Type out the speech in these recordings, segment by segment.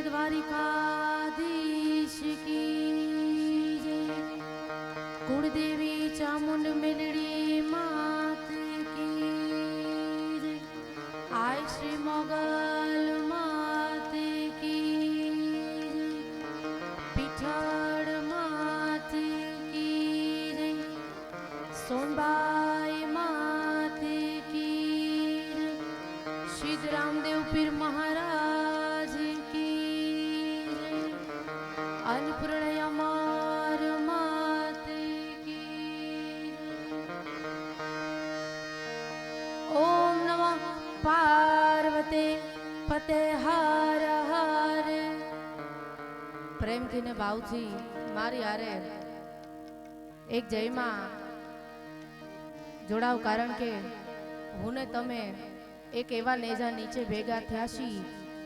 जय द्वारिकाधीश की जय कुणदेवी चामुंड मिलड़ी પાર્વતે ફતે હાર હાર. પ્રેમથી ને ભાવથી મારી હારે એક જયમાં જોડાવ કારણ કે હું ને તમે એક એવા નેજા નીચે ભેગા થયા છીએ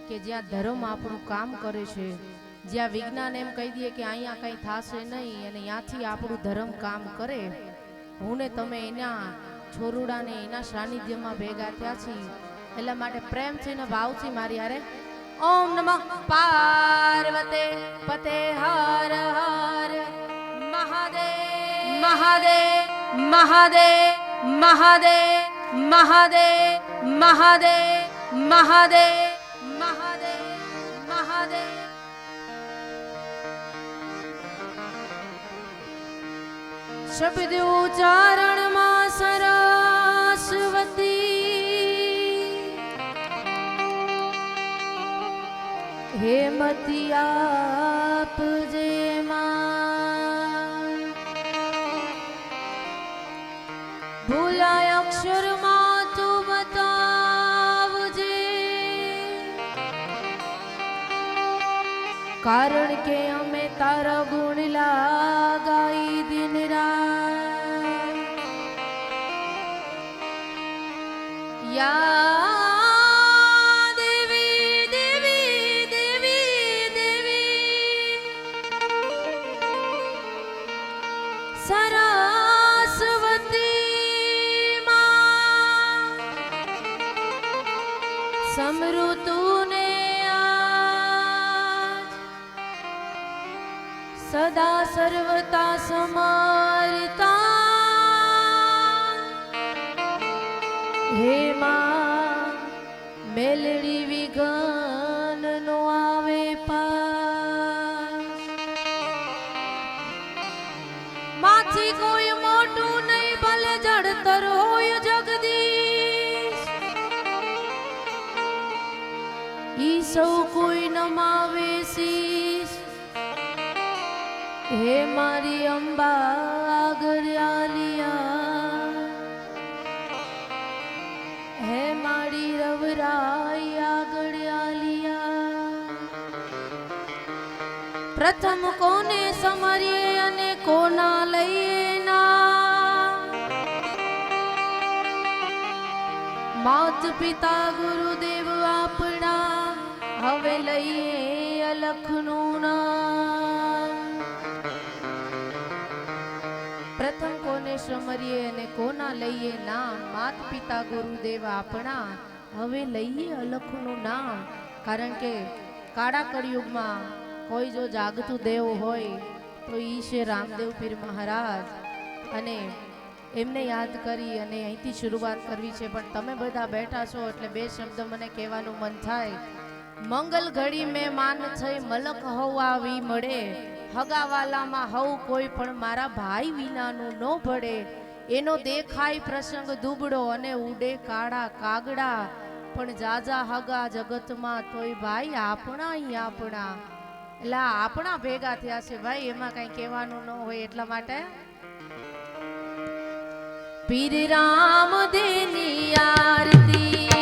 કે જ્યાં ધર્મ આપણું કામ કરે છે. જ્યાં વિજ્ઞાન એમ કહી દઈએ કે અહીંયા કંઈ થશે નહીં અને ત્યાંથી આપણું ધર્મ કામ કરે. હું ને તમે એના છોરુડાને એના સાનિધ્યમાં ભેગા થયા છીએ એટલા માટે પ્રેમથી ને ભાવથી મારી હારે. ઓમ નમઃ પાર્વતે પતે હર હર. મહાદેવ. મહાદેવ મહાદેવ મહાદેવ મહાદેવ મહાદેવ મહાદેવ મહાદેવ મહાદેવ. શબ્દ ઉચ્ચારણમાં સરસ્વતી હેમતી આપજે માં ભૂલાય અક્ષરમાં તું બતાવજે કારણ કે અમે તારા ગુણ લાગાઈ દિન રા યા સદા સર્વતા સમારતા. હે માં, મેલડી વિઘન નો આવે પાસ. માથી કોઈ મોટું નહીં, ભલે જડતર હોય જગદીશ. ઈ સૌ કોઈ નમાવે શીશ. હે મારી અંબા, આગળ આલિયા. હે મારી રવરાઈ, આગળ આલિયા. પ્રથમ કોને સમરીએ અને કોના લઈએ માત પિતા ગુરુદેવ આપણા, હવે લઈએ સમરીએ અને કોના લઈએ નામ? માત પિતા ગુરુદેવ આપણા. હવે લઈએ અલખનું નામ. કારણ કે કાળા કળિયુગમાં કોઈ જો જાગતું દેવ હોય, તો ઈ છે રામદેવ પીર મહારાજ. અને એમને યાદ કરી અને અહીંથી શરૂઆત કરવી છે. પણ તમે બધા બેઠા છો એટલે બે શબ્દ મને કહેવાનું મન થાય. મંગલ ઘડી મેં માન થઈ, મલક હવ આવી મળે. હગાવાલામાં હવ કોઈ પણ મારા ભાઈ વિનાનું ન ભળે. એનો દેખાય પ્રસંગ દુબળો અને ઉડે કાળા કાગડા. પણ જાજા હગા જગતમાં તોય ભાઈ આપણા અહીં આપણા. એટલે આપણા ભેગા થયા છે ભાઈ, એમાં કઈ કહેવાનું ન હોય એટલા માટે. પીર રામ દેની આરતી.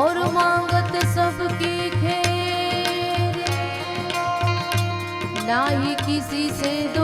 और मांगत सबकी खेर ना ही किसी से दो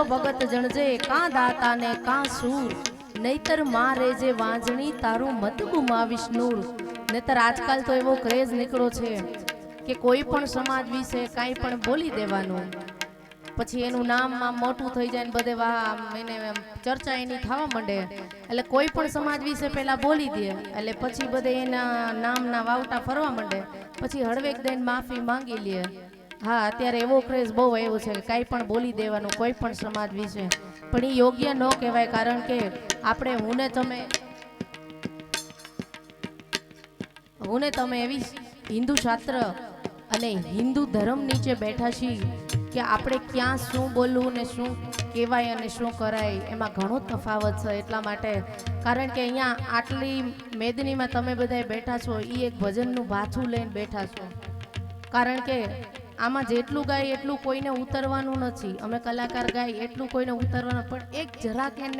જનની ભગત જણજે, કાં દાતા ને કાં સૂર? નહીતરમાં રેજે વાંજણી, તારું મત ગુમાવીશ નૂર. નહીતર આજકાલ તો એવો ક્રેઝ નીકળો છે કે કોઈ પણ સમાજ વિશે કાંઈ પણ બોલી દેવાનું. પછી એનું નામ આમ મોટું થઈ જાય ને બધે વાહ એને ચર્ચા એની થવા માંડે. એટલે કોઈ પણ સમાજ વિશે પહેલા બોલી દે. એટલે પછી બધે એના નામના વાવટા ફરવા માંડે. પછી હળવેક દઈને માફી માંગી લે. હા, અત્યારે એવો ક્રેઝ બહુ આવ્યો છે કે કાંઈ પણ બોલી દેવાનું, કોઈ પણ સમાજ વિશે. પણ એ યોગ્ય ન કહેવાય કારણ કે આપણે હું ને તમે હું ને તમે એવી હિન્દુ શાસ્ત્ર અને હિન્દુ ધર્મ નીચે બેઠા છીએ કે આપણે ક્યાં શું બોલવું ને શું કહેવાય અને શું કરાય, એમાં ઘણો તફાવત છે એટલા માટે. કારણ કે અહીંયા આટલી મેદનીમાં તમે બધા બેઠા છો એ એક ભજનનું ભાથું લઈને બેઠા છો. કારણ કે આમાં જેટલું ગાય એટલું કોઈને ઉતરવાનું નથી. અમે કલાકાર ગાય, એટલું કોઈને ઉતરવાનું પણ એક જરાક એને